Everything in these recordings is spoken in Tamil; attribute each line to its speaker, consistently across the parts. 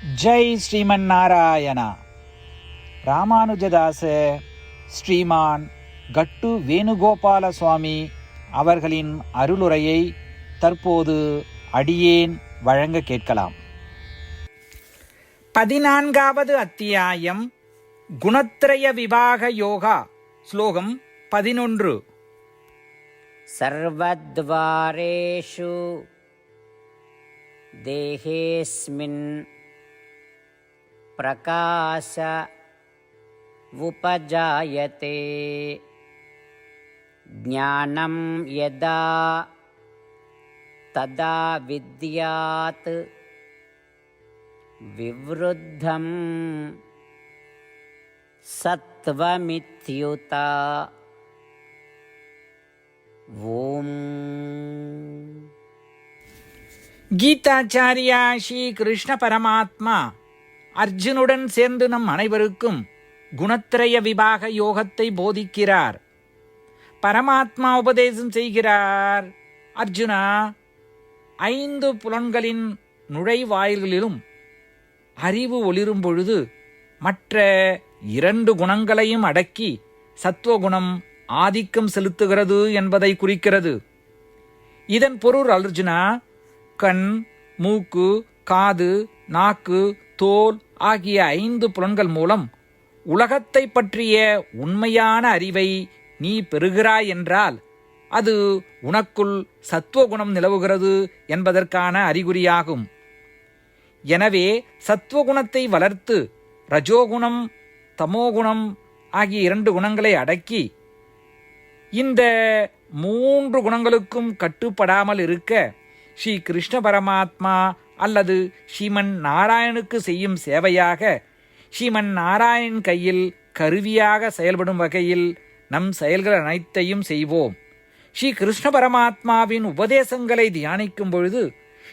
Speaker 1: ஜெய் ஸ்ரீமன் நாராயணா. ராமானுஜதாச ஸ்ரீமான் கட்டு வேணுகோபால சுவாமி அவர்களின் அருளுரையை தற்போது அடியேன் வழங்க கேட்கலாம். பதினான்காவது அத்தியாயம் குணத்ரய விவாக யோகா ஸ்லோகம் பதினொன்று.
Speaker 2: சர்வத்வாரேஷு தேகேஸ்மின் प्रकाश उपजायते। ज्ञानं यदा तदा विद्यात् विवृद्धं
Speaker 1: सत्वमित्युता ॐ। गीताचार्या श्रीकृष्णपरमात्मा। அர்ஜுனுடன் சேர்ந்து நம் அனைவருக்கும் குணத்திரய விபாக யோகத்தை போதிக்கிறார். பரமாத்மா உபதேசம் செய்கிறார். அர்ஜுனா ஐந்து புலன்களின் நுழைவாயில்களிலும் அறிவு ஒளிரும் பொழுது மற்ற இரண்டு குணங்களையும் அடக்கி சத்துவகுணம் ஆதிக்கம் செலுத்துகிறது என்பதை குறிக்கிறது. இதன் பொருள் அர்ஜுனா கண் மூக்கு காது நாக்கு தோல் ஆகிய ஐந்து புலன்கள் மூலம் உலகத்தை பற்றிய உண்மையான அறிவை நீ பெறுகிறாய் என்றால் அது உனக்குள் சத்துவகுணம் நிலவுகிறது என்பதற்கான அறிகுறியாகும். எனவே சத்துவகுணத்தை வளர்த்து ரஜோகுணம் தமோகுணம் ஆகிய இரண்டு குணங்களை அடக்கி இந்த மூன்று குணங்களுக்கும் கட்டுப்படாமல் இருக்க ஸ்ரீ கிருஷ்ண பரமாத்மா அல்லது ஸ்ரீமன் நாராயணுக்கு செய்யும் சேவையாக ஸ்ரீமன் நாராயண் கையில் கருவியாக செயல்படும் வகையில் நம் செயல்கள் அனைத்தையும் செய்வோம். ஸ்ரீ கிருஷ்ண பரமாத்மாவின் உபதேசங்களை தியானிக்கும் பொழுது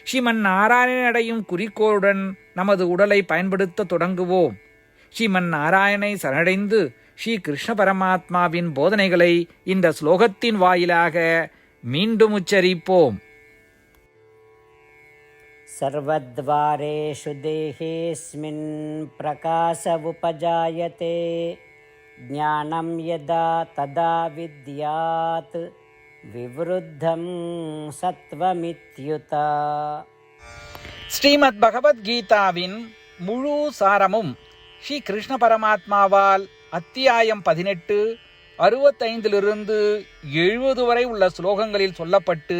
Speaker 1: ஸ்ரீமன் நாராயணன் அடையும் குறிக்கோளுடன் நமது உடலை பயன்படுத்த தொடங்குவோம். ஸ்ரீமன் நாராயணை சரணடைந்து ஸ்ரீ கிருஷ்ண பரமாத்மாவின் போதனைகளை இந்த ஸ்லோகத்தின் வாயிலாக மீண்டும் உச்சரிப்போம்.
Speaker 2: सर्वद्वारेषु देहेऽस्मिन् प्रकाश उपजायते ज्ञानं यदा तदा विद्यात् विवृद्धं सत्त्वमित्युत
Speaker 1: ஸ்ரீமத் பகவத்கீதாவின் முழு சாரமும் ஸ்ரீ கிருஷ்ண பரமாத்மாவால் அத்தியாயம் பதினெட்டு அறுபத்தைந்திலிருந்து எழுபது வரை உள்ள ஸ்லோகங்களில் சொல்லப்பட்டு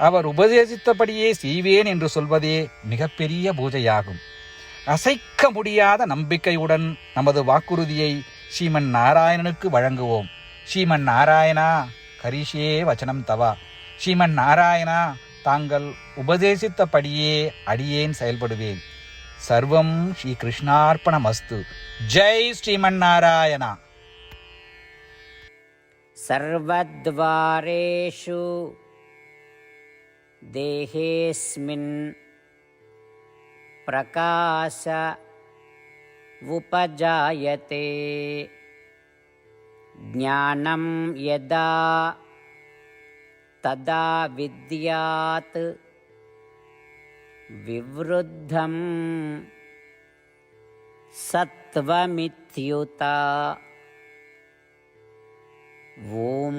Speaker 1: அவர் உபதேசித்தபடியே செய்வேன் என்று சொல்வதே மிகப்பெரிய பூஜையாகும் அசைக்க முடியாத நம்பிக்கையுடன் நமது வாக்குறுதியை ஸ்ரீமன் நாராயணனுக்கு வழங்குவோம் ஸ்ரீமன் நாராயணா கரிஷே வச்சனம் தவா ஸ்ரீமன் நாராயணா தாங்கள் உபதேசித்தபடியே அடியேன் செயல்படுவேன் சர்வம் ஸ்ரீ கிருஷ்ணார்ப்பணமஸ்து ஜெய் ஸ்ரீமன் நாராயணா
Speaker 2: सर्वद्वारेषु देहेऽस्मिन् प्रकाश उपजायते। ज्ञानं यदा तदा विद्यात् विवृद्धं सत्त्वमित्युता। ॐ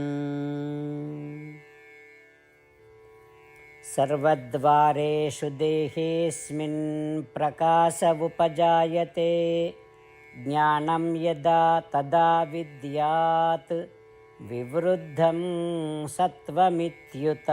Speaker 2: सर्वद्वारेषु देहेऽस्मिन् प्रकाश उपजायते ज्ञानं यदा तदा विद्यात् विवृद्धं सत्त्वमित्युत